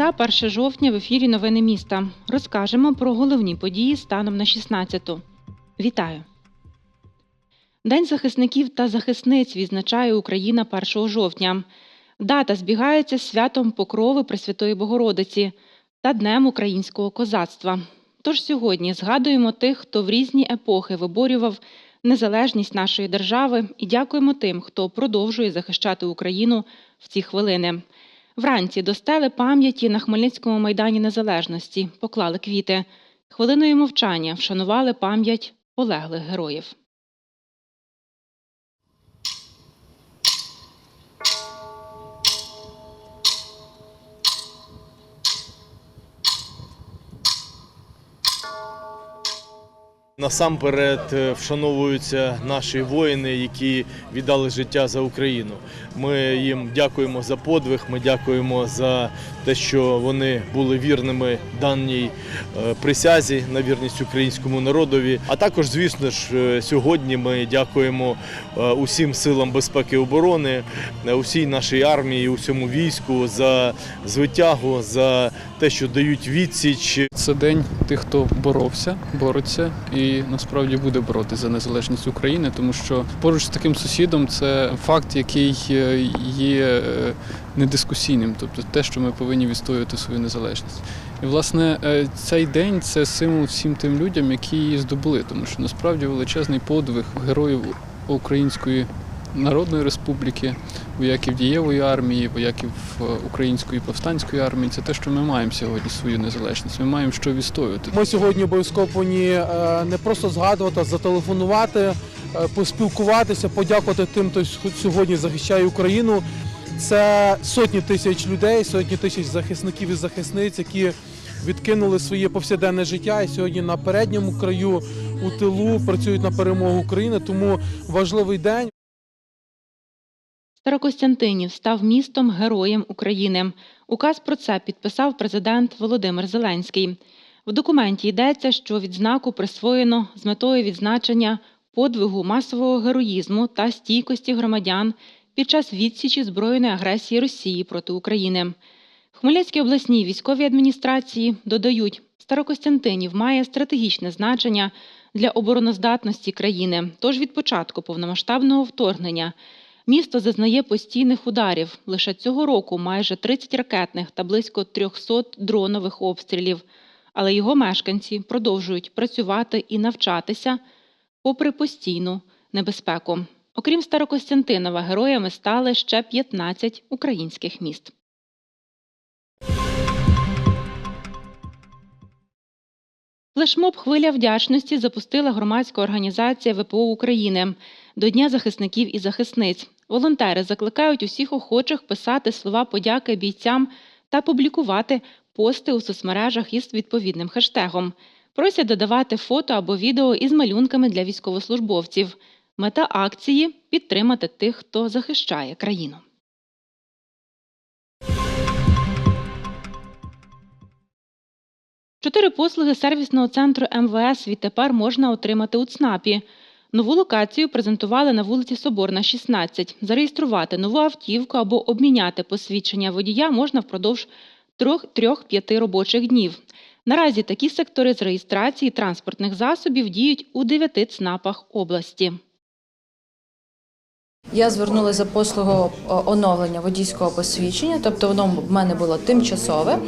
Середа, 1 жовтня в ефірі Новини міста. Розкажемо про головні події станом на 16-ту. Вітаю! День захисників та захисниць відзначає Україна 1 жовтня. Дата збігається з святом Покрови Пресвятої Богородиці та Днем українського козацтва. Тож сьогодні згадуємо тих, хто в різні епохи виборював незалежність нашої держави, і дякуємо тим, хто продовжує захищати Україну в ці хвилини. Вранці до стели пам'яті на Хмельницькому майдані Незалежності поклали квіти. Хвилиною мовчання вшанували пам'ять полеглих героїв. Насамперед е, вшановуються наші воїни, які віддали життя за Україну. Ми їм дякуємо за подвиг. Ми дякуємо за те, що вони були вірними даній е, присязі на вірність українському народові. А також, звісно ж, е, сьогодні ми дякуємо усім силам безпеки і оборони, усій нашій армії, усьому війську за звитягу, за те, що дають відсіч Це день тих, хто боровся, бореться і насправді буде боротися за незалежність України, тому що поруч з таким сусідом це факт, який е, є е, недискусійним, тобто те, що ми повинні відстоювати свою незалежність. І власне е, цей день це символ всім тим людям, які її здобули, тому що насправді величезний подвиг героїв Української Народної Республіки, вояків дієвої армії, вояків е, Української повстанської армії. Це те, що ми маємо сьогодні свою незалежність. Ми маємо що відстоювати. Ми сьогодні обов'язково повинні е, не просто згадувати, а зателефонувати, е, поспілкуватися, подякувати тим, хто сьогодні захищає Україну. Це сотні тисяч людей, сотні тисяч захисників і захисниць, які відкинули своє повсякденне життя і сьогодні на передньому краю у тилу працюють на перемогу України. Тому важливий день. Старокостянтинів став містом героєм України. Указ про це підписав президент Володимир Зеленський. В документі йдеться, що відзнаку присвоєно з метою відзначення подвигу масового героїзму та стійкості громадян під час відсічі збройної агресії Росії проти України. Хмельницькій обласній військовій адміністрації додають, Старокостянтинів має стратегічне значення для обороноздатності країни. Тож від початку повномасштабного вторгнення Місто зазнає постійних ударів. Лише цього року майже 30 ракетних та близько 300 дронових обстрілів. Але його мешканці продовжують працювати і навчатися попри постійну небезпеку. Окрім Старокостянтинова, героями стали ще 15 українських міст. Флешмоб Хвиля вдячності запустила громадська організація ВПО України до Дня захисників і захисниць. Волонтери закликають усіх охочих писати слова подяки бійцям та публікувати пости у соцмережах із відповідним хештегом. Просять додавати фото або відео із малюнками для військовослужбовців. Мета акції підтримати тих, хто захищає країну. Чотири послуги сервісного центру МВС відтепер можна отримати у ЦНАПі. Нову локацію презентували на вулиці Соборна, 16. Зареєструвати нову автівку або обміняти посвідчення водія можна впродовж трьох-п'яти робочих днів. Наразі такі сектори з реєстрації транспортних засобів діють у дев'яти ЦНАПах області. Я звернулася за послугу оновлення водійського посвідчення, тобто воно в мене було тимчасове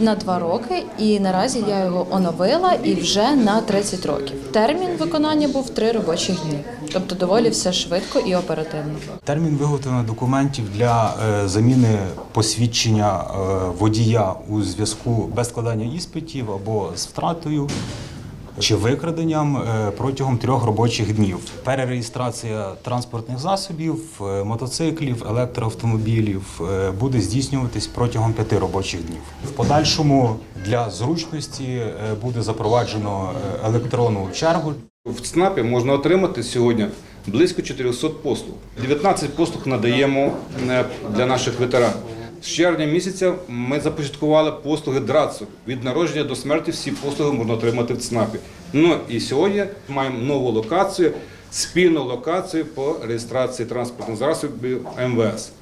на два роки, і наразі я його оновила і вже на 30 років. Термін виконання був три робочі дні, тобто доволі все швидко і оперативно. Термін виготовлення документів для е, заміни посвідчення е, водія у зв'язку без складання іспитів або з втратою чи викраденням е, протягом трьох робочих днів. Перереєстрація транспортних засобів, е, мотоциклів, електроавтомобілів е, буде здійснюватись протягом п'яти робочих днів. В подальшому для зручності буде запроваджено електронну чергу В ЦНАПі можна отримати сьогодні близько 400 послуг. 19 послуг надаємо для наших ветеранів. З червня місяця ми започаткували послуги ДРАЦу. Від народження до смерті всі послуги можна отримати в ЦНАПі. Ну і сьогодні маємо нову локацію, спільну локацію по реєстрації транспортних засобів МВС.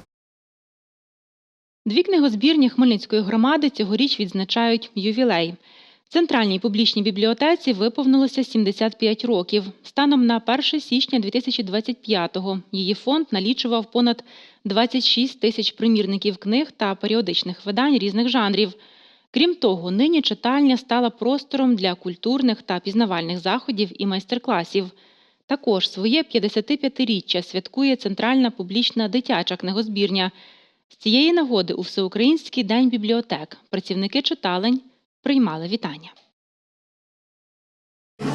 Дві книгозбірні Хмельницької громади цьогоріч відзначають ювілей. Центральній публічній бібліотеці виповнилося 75 років. Станом на 1 січня 2025-го її фонд налічував понад 26 тисяч примірників книг та періодичних видань різних жанрів. Крім того, нині читальня стала простором для культурних та пізнавальних заходів і майстер-класів. Також своє 55-річчя святкує Центральна публічна дитяча книгозбірня. З цієї нагоди у Всеукраїнський день бібліотек працівники читалень приймали вітання.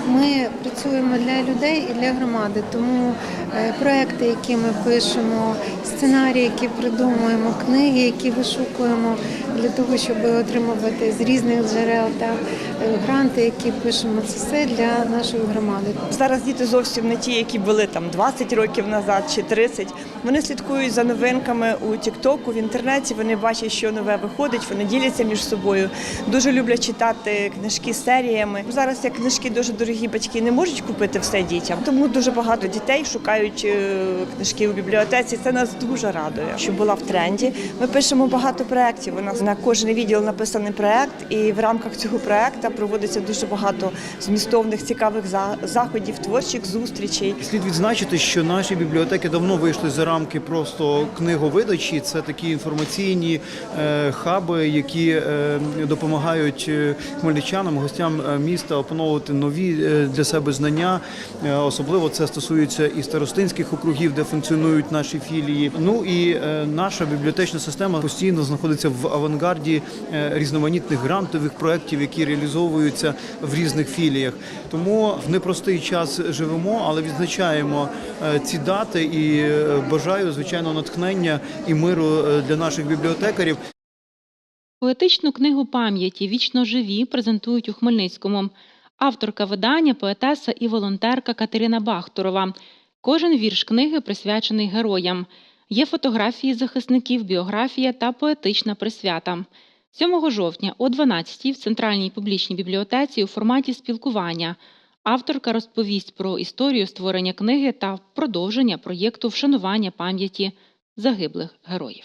Ми працюємо для людей і для громади, тому е, проекти, які ми пишемо, сценарії, які придумуємо, книги, які вишукуємо для того, щоб отримувати з різних джерел та е, гранти, які пишемо, це все для нашої громади. Зараз діти зовсім не ті, які були там 20 років назад чи 30. Вони слідкують за новинками у Тіктоку, в інтернеті. Вони бачать, що нове виходить, вони діляться між собою. Дуже люблять читати книжки серіями. Зараз як книжки дуже дорогі, батьки не можуть купити все дітям. Тому дуже багато дітей шукають е, книжки у бібліотеці. Це нас дуже радує, що була в тренді. Ми пишемо багато проєктів. У нас на кожен відділ написаний проєкт, і в рамках цього проєкту проводиться дуже багато змістовних цікавих заходів, творчих зустрічей. Слід відзначити, що наші бібліотеки давно вийшли за рамки просто книговидачі. Це такі інформаційні е, хаби, які е, допомагають хмельничанам, гостям міста опановувати нові для себе знання. Е, Особливо це стосується і старостинських округів, де функціонують наші філії. Ну і е, наша бібліотечна система постійно знаходиться в авангарді е, різноманітних грантових проєктів, які реалізовуються в різних філіях. Тому в непростий час живемо, але відзначаємо е, ці дати і е, бажаю звичайно натхнення і миру е, для наших бібліотекарів. Поетичну книгу пам'яті Вічно живі презентують у Хмельницькому. Авторка видання, поетеса і волонтерка Катерина Бахтурова. Кожен вірш книги присвячений героям. Є фотографії захисників, біографія та поетична присвята. 7 жовтня о 12 в Центральній публічній бібліотеці у форматі спілкування авторка розповість про історію створення книги та продовження проєкту вшанування пам'яті загиблих героїв.